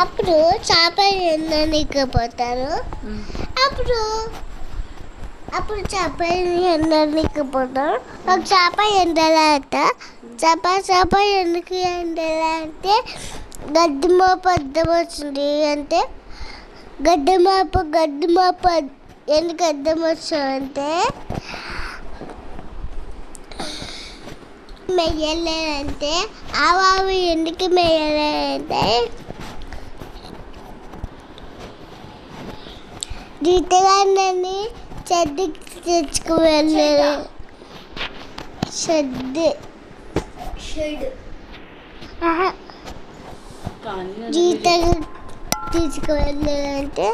అప్పుడు చేప ఎండనికి పోతారు అప్పుడు అప్పుడు చేప ఎండనికి పోతారు ఒక చేప ఎండలా అంట. చేప చేప ఎందుకు ఎండలా అంటే గడ్డిమాప అద్దం వచ్చింది అంటే గడ్డిమాప గడ్డిమాప ఎందుకు అద్దం వచ్చిందంటే మెయ్యలేదంటే ఆవావి ఎందుకు మెయ్యలేదంటే జీతగాన్ని చెడ్డికి తెచ్చుకు వెళ్ళారు షెడ్ షెడ్. ఆహా, జీత తీసుకువెళ్ళారంటే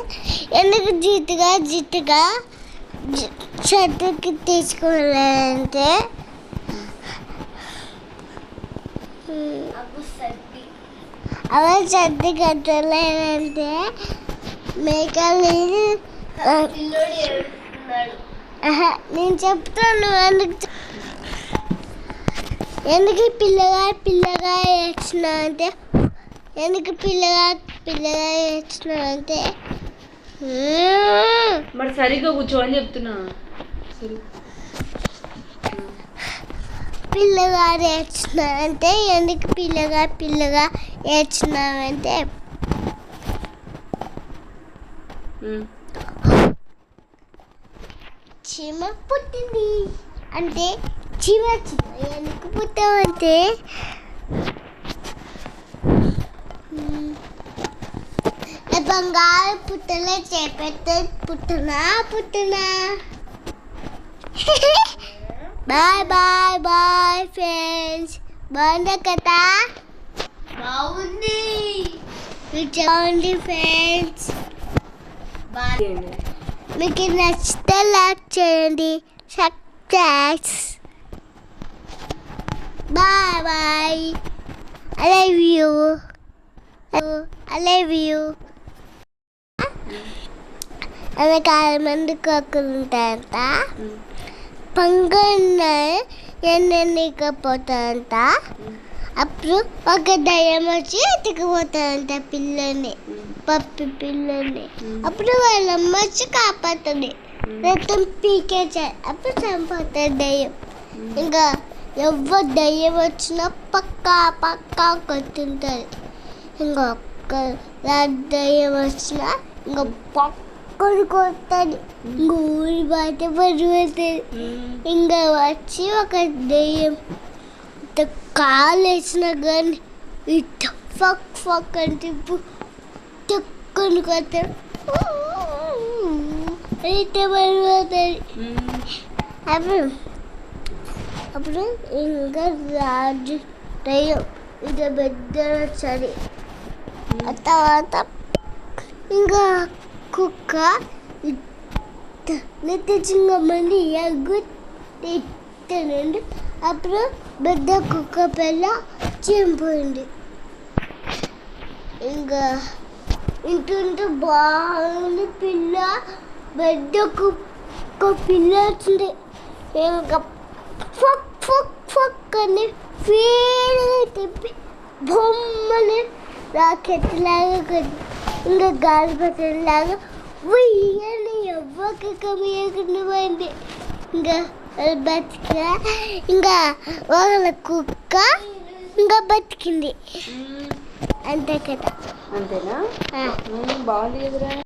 ఎందుకు జీతగా జీతగా షెడ్కి తీసుకువెళ్ళారంటే? అలా షెడ్ కట్టలేదంటే మేకలు నేను చెప్తాను ఎందుకు ఎందుకు పిల్లగా పిల్లగా ఏడ్చినా అంటే? ఎందుకు పిల్లగా పిల్లగా ఏడ్చినా అంటే. మరి సరిగ్గా కూర్చో అని చెప్తున్నా. పిల్లగా ఏడ్చినా అంటే? ఎందుకు పిల్లగా పిల్లగా ఏడ్చినావంటే చీమ పుట్టింది అంటే చీమ చీమ ఎందుకు. నా బంగారు పుట్టలే చేపెట్టే పుట్టనా పుట్టనా. Bye bye bye friends. బాగుందా కదా బాగుంది. బాగుంది ఫ్రెండ్స్. మీకు నచ్చితే లైక్ చేయండి success bye bye I love you I love you వెనకాల మంది కోకులు ఉంటాయంట ఉమ్. పంగున్న ఎండనికపోతాయంట అప్పుడు ఒక దయ్యం వచ్చి ఎత్తుకుపోతాడంట పిల్లని. పప్పి పిల్లని. అప్పుడు వాళ్ళ అమ్మ వచ్చి కాపాడుతుంది. రక్తం పీకేచారు అప్పుడు చంపుతుంది దయ్యం ఇంకా ఎవరు దయ్యం వచ్చినా పక్కా పక్కా కొట్టుంటుంది ఇంకొక దయ్యం వచ్చినా ఇంకా పక్కడు కొడుతుంది ఇంక ఊరి బయట పడిపోతుంది. ఇంకా వచ్చి ఒక దెయ్యం ఇట్ట కాలు వేసిన కానీ ఇట్ట ఫక్ ఫక్ అంటే ఇప్పుడు టక్కుని కొత్తాడు అయితే పడిపోతుంది అప్పుడు అప్పుడు ఇంకా రాజు దయ్యం ఇక పెద్ద సరే ఆ తర్వాత ఇంకా కుక్క నెత్తి చింగమని ఎగ్గు తిట్టనండి అప్పుడు పెద్ద కుక్క పిల్ల చనిపోయింది. ఇంకా ఇంటుంటే బాగుంది పిల్ల పెద్ద కుక్క పిల్ల వచ్చింది. ఇంకా ఫక్ ఫక్ ఫక్ అని ఫీల్గా తిప్పి బొమ్మని రాకెట్ లాగా కొద్ది ఇంకా గాలి లాగా ఉయ్యని ఎవ్వకి కమియకుండా పోయింది. ఇంకా బతికా ఇంకా వాళ్ళ కుక్క ఇంకా బతికింది. అంతే కదా. అంతేనా? బాగుంది కదరా.